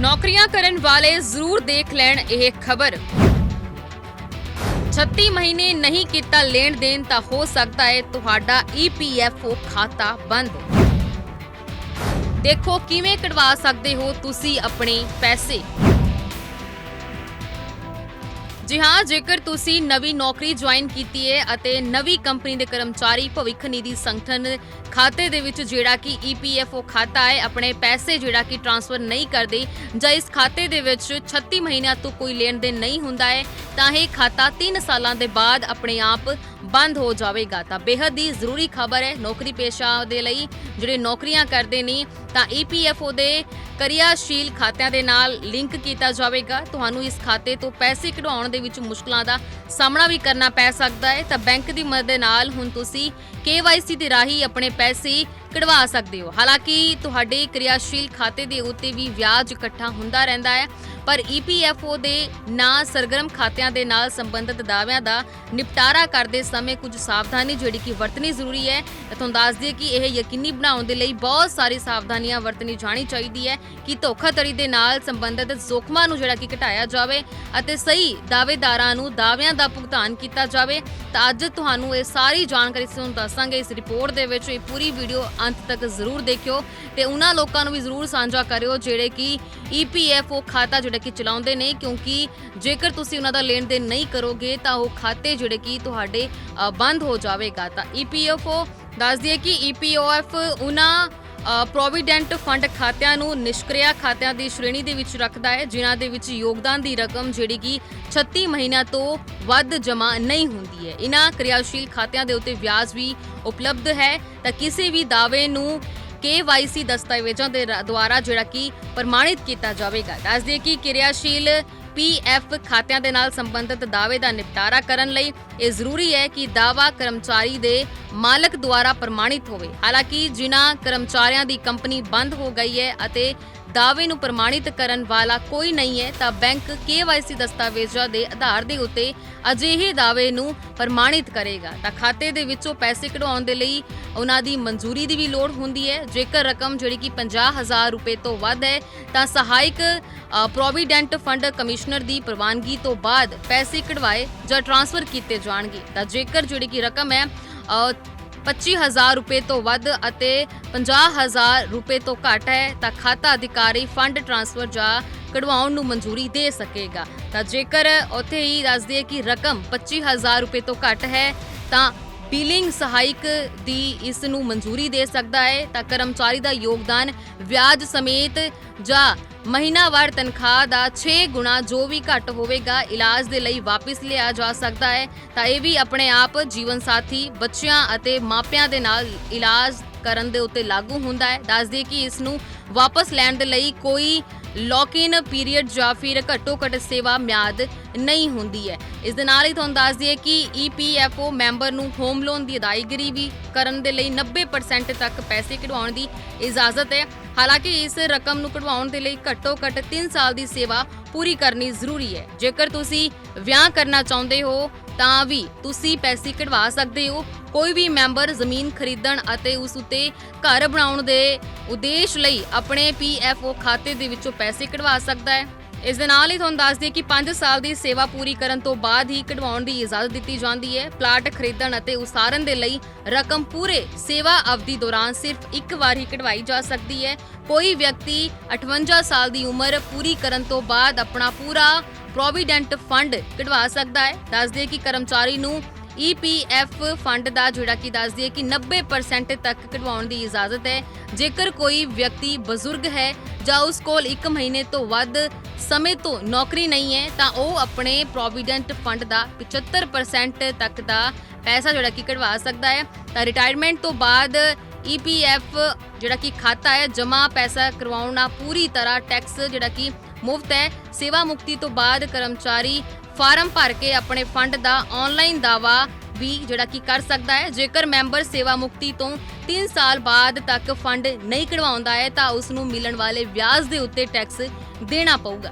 ਨੌਕਰੀਆਂ ਕਰਨ ਵਾਲੇ ਜ਼ਰੂਰ ਦੇਖ ਲੈਣ ਇਹ ਖਬਰ। 36 ਮਹੀਨੇ ਨਹੀਂ ਕੀਤਾ ਲੈਣ ਦੇਣ ਤਾਂ ਹੋ ਸਕਦਾ ਹੈ ਤੁਹਾਡਾ ਈਪੀਐਫਓ ਖਾਤਾ ਬੰਦ। ਦੇਖੋ ਕਿਵੇਂ ਕਢਵਾ ਸਕਦੇ ਹੋ ਤੁਸੀਂ ਆਪਣੇ ਪੈਸੇ। ਜੀ ਹਾਂ, ਜੇਕਰ ਤੁਸੀਂ ਨਵੀਂ ਨੌਕਰੀ ਜੁਆਇਨ ਕੀਤੀ ਹੈ ਅਤੇ ਨਵੀਂ ਕੰਪਨੀ ਦੇ ਕਰਮਚਾਰੀ ਭਵਿੱਖ ਨਿਧੀ ਸੰਗਠਨ ਖਾਤੇ ਦੇ ਵਿੱਚ ਜਿਹੜਾ ਕਿ ਈਪੀਐਫਓ ਖਾਤਾ ਹੈ, ਆਪਣੇ ਪੈਸੇ ਜਿਹੜਾ ਕਿ ਟ੍ਰਾਂਸਫਰ ਨਹੀਂ ਕਰਦੇ ਜਾਂ ਇਸ ਖਾਤੇ ਦੇ ਵਿੱਚ 36 ਮਹੀਨਿਆਂ ਤੋਂ ਕੋਈ ਲੈਣ ਦੇਣ ਨਹੀਂ ਹੁੰਦਾ ਹੈ, ਤਾਂ ਇਹ ਖਾਤਾ 3 ਸਾਲਾਂ ਦੇ ਬਾਅਦ ਆਪਣੇ ਆਪ ਬੰਦ ਹੋ ਜਾਵੇਗਾ। ਤਾਂ ਬੇहद ਹੀ ਜ਼ਰੂਰੀ ਖਬਰ ਹੈ, ਨੌਕਰੀ ਪੇਸ਼ਾ ਦੇ ਲਈ ਜਿਹੜੇ ਨੌਕਰੀਆਂ ਕਰਦੇ ਨੇ, ਤਾਂ ਈਪੀਐਫਓ ਦੇ ਕਰਿਆਸ਼ੀਲ ਖਾਤਿਆਂ ਦੇ ਨਾਲ ਲਿੰਕ ਕੀਤਾ ਜਾਵੇਗਾ। ਤੁਹਾਨੂੰ ਇਸ ਖਾਤੇ ਤੋਂ ਪੈਸੇ ਕਢਵਾਉਣ ਦੇ ਵਿੱਚ ਮੁਸ਼ਕਲਾਂ ਦਾ ਸਾਹਮਣਾ ਵੀ ਕਰਨਾ ਪੈ ਸਕਦਾ ਹੈ। ਤਾਂ ਬੈਂਕ ਦੀ ਮਦਦ ਨਾਲ ਹੁਣ ਤੁਸੀਂ KYC ਦੇ ਰਾਹੀਂ ਆਪਣੇ ਪੈਸੇ ਕਢਵਾ ਸਕਦੇ ਹੋ। ਹਾਲਾਂਕਿ ਤੁਹਾਡੇ ਕਿਰਿਆਸ਼ੀਲ ਖਾਤੇ ਦੇ ਉੱਤੇ ਵੀ ਵਿਆਜ ਇਕੱਠਾ ਹੁੰਦਾ ਰਹਿੰਦਾ ਹੈ। ਪਰ EPFO ਦੇ ਨਾਂ ਸਰਗਰਮ ਖਾਤਿਆਂ ਦੇ ਨਾਲ ਸੰਬੰਧਿਤ ਦਾਅਵਿਆਂ ਦਾ ਨਿਪਟਾਰਾ ਕਰਦੇ ਸਮੇਂ ਕੁਝ ਸਾਵਧਾਨੀ ਜਿਹੜੀ ਕਿ ਵਰਤਣੀ ਜ਼ਰੂਰੀ ਹੈ। ਤੁਹਾਨੂੰ ਦੱਸ ਦਈਏ ਕਿ ਇਹ ਯਕੀਨੀ ਬਣਾਉਣ ਦੇ ਲਈ ਬਹੁਤ ਸਾਰੀ ਸਾਵਧਾਨੀਆਂ ਵਰਤਣੀ ਜਾਣੀ ਚਾਹੀਦੀ ਹੈ ਕਿ ਧੋਖਾਧੜੀ ਦੇ ਨਾਲ ਸੰਬੰਧਿਤ ਜ਼ੋਖਮਾਂ ਨੂੰ ਜਿਹੜਾ ਕਿ ਘਟਾਇਆ ਜਾਵੇ ਅਤੇ ਸਹੀ ਦਾਅਵੇਦਾਰਾਂ ਨੂੰ ਦਾਅਵਿਆਂ ਦਾ ਭੁਗਤਾਨ ਕੀਤਾ ਜਾਵੇ। ਤਾਂ ਅੱਜ ਤੁਹਾਨੂੰ ਇਹ ਸਾਰੀ ਜਾਣਕਾਰੀ ਤੁਹਾਨੂੰ ਦੱਸਾਂਗੇ। ਇਸ ਰਿਪੋਰਟ ਦੇ ਵਿੱਚ ਇਹ ਪੂਰੀ ਵੀਡੀਓ ਅੰਤ ਤੱਕ ਜ਼ਰੂਰ ਦੇਖਿਓ ਤੇ ਉਹਨਾਂ ਲੋਕਾਂ ਨੂੰ ਵੀ ਜ਼ਰੂਰ ਸਾਂਝਾ ਕਰਿਓ ਜਿਹੜੇ ਕਿ EPFO ਖਾਤਾ ਜਿਹੜਾ ਕਿ ਚਲਾਉਂਦੇ ਨੇ, ਕਿਉਂਕਿ ਜੇਕਰ ਤੁਸੀਂ ਉਹਨਾਂ ਦਾ ਲੈਣ ਦੇਣ ਨਹੀਂ ਕਰੋਗੇ, ਤਾਂ ਉਹ ਖਾਤੇ ਜਿਹੜੇ ਕਿ ਤੁਹਾਡੇ ਬੰਦ ਹੋ ਜਾਵੇਗਾ। ਤਾਂ EPFO ਦੱਸ ਦਈਏ ਕਿ EPOF ਉਹਨਾਂ ਪ੍ਰੋਵੀਡੈਂਟ ਫੰਡ ਖਾਤਿਆਂ ਨੂੰ ਨਿਸ਼ਕ੍ਰਿਆ ਖਾਤਿਆਂ ਦੀ ਸ਼੍ਰੇਣੀ ਦੇ ਵਿੱਚ ਰੱਖਦਾ ਹੈ, ਜਿਨ੍ਹਾਂ ਦੇ ਵਿੱਚ ਯੋਗਦਾਨ ਦੀ ਰਕਮ ਜਿਹੜੀ ਕਿ 36 ਮਹੀਨਿਆਂ ਤੋਂ ਵੱਧ ਜਮ੍ਹਾਂ ਨਹੀਂ ਹੁੰਦੀ ਹੈ। ਇਹਨਾਂ ਕਿਰਿਆਸ਼ੀਲ ਖਾਤਿਆਂ ਦੇ ਉੱਤੇ ਵਿਆਜ ਵੀ ਉਪਲਬਧ ਹੈ। ਤਾਂ ਕਿਸੇ ਵੀ ਦਾਅਵੇ ਨੂੰ KYC ਦਸਤਾਵੇਜ਼ਾਂ ਦੇ ਦੁਆਰਾ ਜਿਹੜਾ ਕਿ ਪ੍ਰਮਾਣਿਤ ਕੀਤਾ ਜਾਵੇਗਾ। ਦੱਸ ਦਈਏ ਕਿ ਕਿਰਿਆਸ਼ੀਲ PF ਖਾਤਿਆਂ ਦੇ ਨਾਲ ਸੰਬੰਧਿਤ ਦਾਅਵੇ ਦਾ ਨਿਪਟਾਰਾ ਕਰਨ ਲਈ ਇਹ ਜ਼ਰੂਰੀ ਹੈ ਕਿ ਦਾਅਵਾ ਕਰਮਚਾਰੀ ਦੇ ਮਾਲਕ ਦੁਆਰਾ ਪ੍ਰਮਾਣਿਤ ਹੋਵੇ। ਹਾਲਾਂਕਿ ਜਿਨ੍ਹਾਂ ਕਰਮਚਾਰੀਆਂ ਦੀ ਕੰਪਨੀ ਬੰਦ ਹੋ ਗਈ ਹੈ ਅਤੇ ਦਾਅਵੇ ਨੂੰ ਪ੍ਰਮਾਣਿਤ ਕਰਨ ਵਾਲਾ ਕੋਈ ਨਹੀਂ ਹੈ, ਤਾਂ ਬੈਂਕ KYC ਦਸਤਾਵੇਜ਼ਾਂ ਦੇ ਆਧਾਰ ਦੇ ਉੱਤੇ ਅਜਿਹੇ ਦਾਅਵੇ ਨੂੰ ਪ੍ਰਮਾਣਿਤ ਕਰੇਗਾ। ਤਾਂ ਖਾਤੇ ਦੇ ਵਿੱਚੋਂ ਪੈਸੇ ਕਢਵਾਉਣ ਦੇ ਲਈ ਉਹਨਾਂ ਦੀ ਮਨਜ਼ੂਰੀ ਦੀ ਵੀ ਲੋੜ ਹੁੰਦੀ ਹੈ। ਜੇਕਰ ਰਕਮ ਜਿਹੜੀ ਕਿ 50000 ਰੁਪਏ ਤੋਂ ਵੱਧ ਹੈ, ਤਾਂ ਸਹਾਇਕ ਪ੍ਰੋਵੀਡੈਂਟ ਫੰਡ ਕਮਿਸ਼ਨਰ ਦੀ ਪ੍ਰਵਾਨਗੀ ਤੋਂ ਬਾਅਦ ਪੈਸੇ ਕਢਵਾਏ ਜਾਂ ਟ੍ਰਾਂਸਫਰ ਕੀਤੇ ਜਾਣਗੇ। ਤਾਂ ਜੇਕਰ ਜਿਹੜੀ ਕਿ ਰਕਮ ਹੈ 25000 ਰੁਪਏ ਤੋਂ ਵੱਧ ਅਤੇ 50000 ਰੁਪਏ ਤੋਂ ਘੱਟ ਹੈ ਤਾਂ ਖਾਤਾ ਅਧਿਕਾਰੀ ਫੰਡ ਟ੍ਰਾਂਸਫਰ ਜਾਂ ਕਢਵਾਉਣ ਨੂੰ ਮਨਜ਼ੂਰੀ ਦੇ ਸਕੇਗਾ। ਤਾਂ ਜੇਕਰ ਉੱਥੇ ਹੀ ਦੱਸਦੀ ਹੈ ਕਿ ਰਕਮ 25000 ਰੁਪਏ ਤੋਂ ਘੱਟ ਹੈ ਤਾਂ ਬਿਲਿੰਗ ਸਹਾਇਕ ਦੀ ਇਸ ਨੂੰ ਮਨਜ਼ੂਰੀ ਦੇ ਸਕਦਾ ਹੈ ਤਾਂ ਕਰਮਚਾਰੀ ਦਾ ਯੋਗਦਾਨ ਵਿਆਜ ਸਮੇਤ ਜਾਂ ਮਹੀਨਾਵਾਰ ਤਨਖਾਹ ਦਾ 6 ਗੁਣਾ ਜੋ ਵੀ ਘੱਟ ਹੋਵੇਗਾ, ਇਲਾਜ ਦੇ ਲਈ ਵਾਪਸ ਲਿਆ ਜਾ ਸਕਦਾ ਹੈ। ਤਾਂ ਇਹ ਵੀ ਆਪਣੇ ਆਪ ਜੀਵਨ ਸਾਥੀ, ਬੱਚਿਆਂ ਅਤੇ ਮਾਪਿਆਂ ਦੇ ਨਾਲ ਇਲਾਜ ਕਰਨ ਦੇ ਉੱਤੇ ਲਾਗੂ ਹੁੰਦਾ ਹੈ। ਦੱਸ ਦਈਏ ਕਿ ਇਸ ਨੂੰ ਵਾਪਸ ਲੈਣ ਦੇ ਲਈ ਕੋਈ ਲੌਕ ਇਨ ਪੀਰੀਅਡ ਜਾਂ ਫਿਰ ਘੱਟੋ ਘੱਟ ਸੇਵਾ ਮਿਆਦ ਨਹੀਂ ਹੁੰਦੀ ਹੈ। ਇਸ ਦੇ ਨਾਲ ਹੀ ਤੁਹਾਨੂੰ ਦੱਸ ਦਈਏ ਕਿ EPFO ਮੈਂਬਰ ਨੂੰ ਹੋਮ ਲੋਨ ਦੀ ਅਦਾਇਗੀ ਵੀ ਕਰਨ ਦੇ ਲਈ 90% ਤੱਕ ਪੈਸੇ ਕਢਵਾਉਣ ਦੀ ਇਜਾਜ਼ਤ ਹੈ। ਹਾਲਾਂਕਿ ਇਸ ਰਕਮ ਨੂੰ ਕਢਵਾਉਣ ਦੇ ਲਈ ਘੱਟੋ ਘੱਟ 3 ਸਾਲ ਦੀ ਸੇਵਾ ਪੂਰੀ ਕਰਨੀ ਜ਼ਰੂਰੀ ਹੈ। ਜੇਕਰ ਤੁਸੀਂ ਵਿਆਹ ਕਰਨਾ ਚਾਹੁੰਦੇ ਹੋ, ਤਾਂ ਵੀ ਤੁਸੀਂ ਪੈਸੇ ਕਢਵਾ ਸਕਦੇ ਹੋ। ਕੋਈ ਵੀ ਮੈਂਬਰ ਜ਼ਮੀਨ ਖਰੀਦਣ ਅਤੇ ਉਸ ਉੱਤੇ ਘਰ ਬਣਾਉਣ ਦੇ ਉਦੇਸ਼ ਲਈ ਆਪਣੇ PFO ਖਾਤੇ ਦੇ ਵਿੱਚੋਂ ਪੈਸੇ ਕਢਵਾ ਸਕਦਾ ਹੈ। ਇਸ ਦੇ ਨਾਲ ਹੀ ਤੁਹਾਨੂੰ ਦੱਸ ਦਈਏ ਕਿ 5 ਸਾਲ ਦੀ ਸੇਵਾ ਪੂਰੀ ਕਰਨ ਤੋਂ ਬਾਅਦ ਹੀ ਕਢਵਾਉਣ ਦੀ ਇਜਾਜ਼ਤ ਦਿੱਤੀ ਜਾਂਦੀ ਹੈ। ਪਲਾਟ ਖਰੀਦਣ ਅਤੇ ਉਸਾਰਨ ਦੇ ਲਈ ਰਕਮ ਪੂਰੇ ਸੇਵਾ ਅਵਧੀ ਦੌਰਾਨ ਸਿਰਫ ਇੱਕ ਵਾਰ ਹੀ ਕਢਵਾਈ ਜਾ ਸਕਦੀ ਹੈ। ਕੋਈ ਵਿਅਕਤੀ 58 ਸਾਲ ਦੀ ਉਮਰ ਪੂਰੀ ਕਰਨ ਤੋਂ ਬਾਅਦ ਆਪਣਾ ਪੂਰਾ ਪ੍ਰੋਵੀਡੈਂਟ ਫੰਡ ਕਢਵਾ ਸਕਦਾ ਹੈ। ਦੱਸ ਦਈਏ ਕਿ ਕਰਮਚਾਰੀ ਨੂੰ EPF ਫੰਡ ਦਾ ਜਿਹੜਾ ਕਿ ਦੱਸਦੀ ਦਈਏ ਕਿ 90% ਤੱਕ ਕਢਵਾਉਣ ਦੀ ਇਜਾਜ਼ਤ ਹੈ। ਜੇਕਰ ਕੋਈ ਵਿਅਕਤੀ ਬਜ਼ੁਰਗ ਹੈ ਜਾਂ ਉਸ ਕੋਲ 1 ਮਹੀਨੇ ਤੋਂ ਵੱਧ ਸਮੇਂ ਤੋਂ ਨੌਕਰੀ ਨਹੀਂ ਹੈ, ਤਾਂ ਉਹ ਆਪਣੇ ਪ੍ਰੋਵੀਡੈਂਟ ਫੰਡ ਦਾ 75% ਤੱਕ ਦਾ ਪੈਸਾ ਜਿਹੜਾ ਕਿ ਕਢਵਾ ਸਕਦਾ ਹੈ। ਤਾਂ ਰਿਟਾਇਰਮੈਂਟ ਤੋਂ ਬਾਅਦ EPF ਜਿਹੜਾ ਕਿ ਖਾਤਾ ਹੈ, ਜਮ੍ਹਾਂ ਪੈਸਾ ਕਰਵਾਉਣਾ ਪੂਰੀ ਤਰ੍ਹਾਂ ਟੈਕਸ ਜਿਹੜਾ ਕਿ ਮੁਫਤ ਹੈ। ਸੇਵਾ ਮੁਕਤੀ ਤੋਂ ਬਾਅਦ ਕਰਮਚਾਰੀ ਫਾਰਮ ਭਰ ਕੇ ਆਪਣੇ ਫੰਡ ਦਾ ਆਨਲਾਈਨ ਦਾਵਾ ਵੀ ਜਿਹੜਾ ਕਿ ਕਰ ਸਕਦਾ ਹੈ। ਜੇਕਰ ਮੈਂਬਰ ਸੇਵਾ ਮੁਕਤੀ ਤੋਂ 3 ਸਾਲ ਬਾਅਦ ਤੱਕ ਫੰਡ ਨਹੀਂ ਕਢਵਾਉਂਦਾ ਹੈ, ਤਾਂ ਉਸ ਨੂੰ ਮਿਲਣ ਵਾਲੇ ਵਿਆਜ ਦੇ ਉੱਤੇ ਟੈਕਸ ਦੇਣਾ ਪਊਗਾ।